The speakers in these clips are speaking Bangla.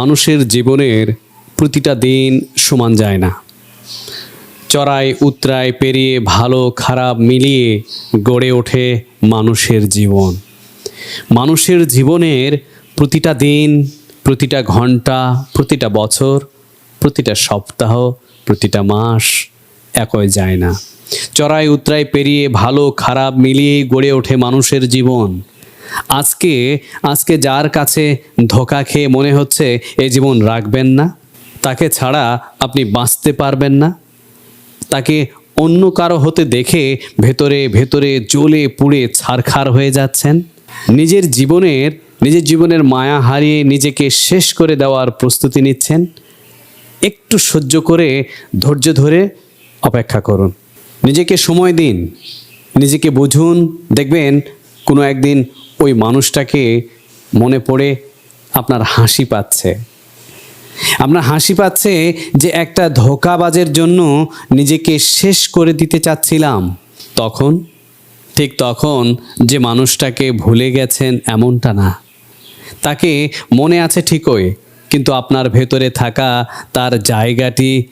মানুষের জীবনের প্রতিটা দিন সমান যায় না। চড়াই, উতরাই, পেরিয়ে ভালো, খারাপ মিলিয়ে গড়ে ওঠে মানুষের জীবন। মানুষের জীবনের প্রতিটা দিন, প্রতিটা ঘণ্টা, প্রতিটা বছর, প্রতিটা সপ্তাহ, প্রতিটা মাস একই যায় না। চড়াই, উতরাই, পেরিয়ে ভালো, খারাপ মিলিয়েই গড়ে ওঠে মানুষের জীবন। আজকে আজকে যার কাছে ধোকা খেয়ে মনে হচ্ছে এ জীবন রাখবেন না, তাকে ছাড়া আপনি বাঁচতে পারবেন না। তাকে অন্য কারও হতে দেখে ভেতরে ভেতরে জ্বলে পুড়ে ছারখার হয়ে যাচ্ছেন। নিজের জীবনের নিজের জীবনের মায়া হারিয়ে নিজেকে শেষ করে দেওয়ার প্রস্তুতি নিচ্ছেন। একটু সহ্য করে, ধৈর্য ধরে অপেক্ষা করুন। নিজেকে সময় দিন, নিজেকে বুঝুন, দেখবেন কোনো একদিন ওই মানুষটাকে মনে পড়ে আপনার হাসি পাচ্ছে। আপনার হাসি পাচ্ছে যে একটা ধোকাবাজের জন্য নিজেকে শেষ করে দিতে চাচ্ছিলাম। তখন, ঠিক তখন যে মানুষটাকে ভুলে গেছেন এমনটা না। তাকে মনে আছে ঠিকই, কিন্তু আপনার ভেতরে থাকা তার জায়গাটি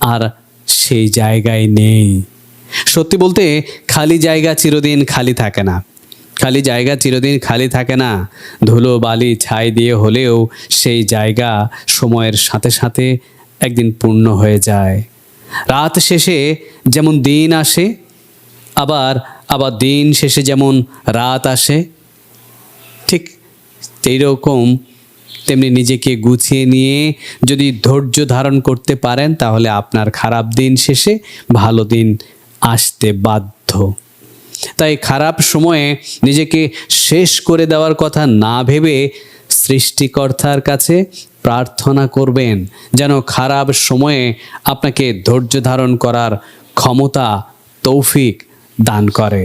আর সেই জায়গায় নেই। সত্যি বলতে, খালি জায়গা চিরদিন খালি থাকে না। খালি জায়গা চিরদিন খালি থাকে না। ধুলো, বালি, ছাই দিয়ে হলেও সেই জায়গা সময়ের সাথে সাথে একদিন পূর্ণ হয়ে যায়। রাত শেষে যেমন দিন আসে, আবার আবার দিন শেষে যেমন রাত আসে, ঠিক এইরকম তেমনি নিজেকে গুছিয়ে নিয়ে যদি ধৈর্য ধারণ করতে পারেন, তাহলে আপনার খারাপ দিন শেষে ভালো দিন আসতে বাধ্য। তাই খারাপ সময়ে নিজেকে শেষ করে দেওয়ার কথা না ভেবে সৃষ্টিকর্তার কাছে প্রার্থনা করবেন, যেন খারাপ সময়ে আপনাকে ধৈর্য ধারণ করার ক্ষমতা, তৌফিক দান করে।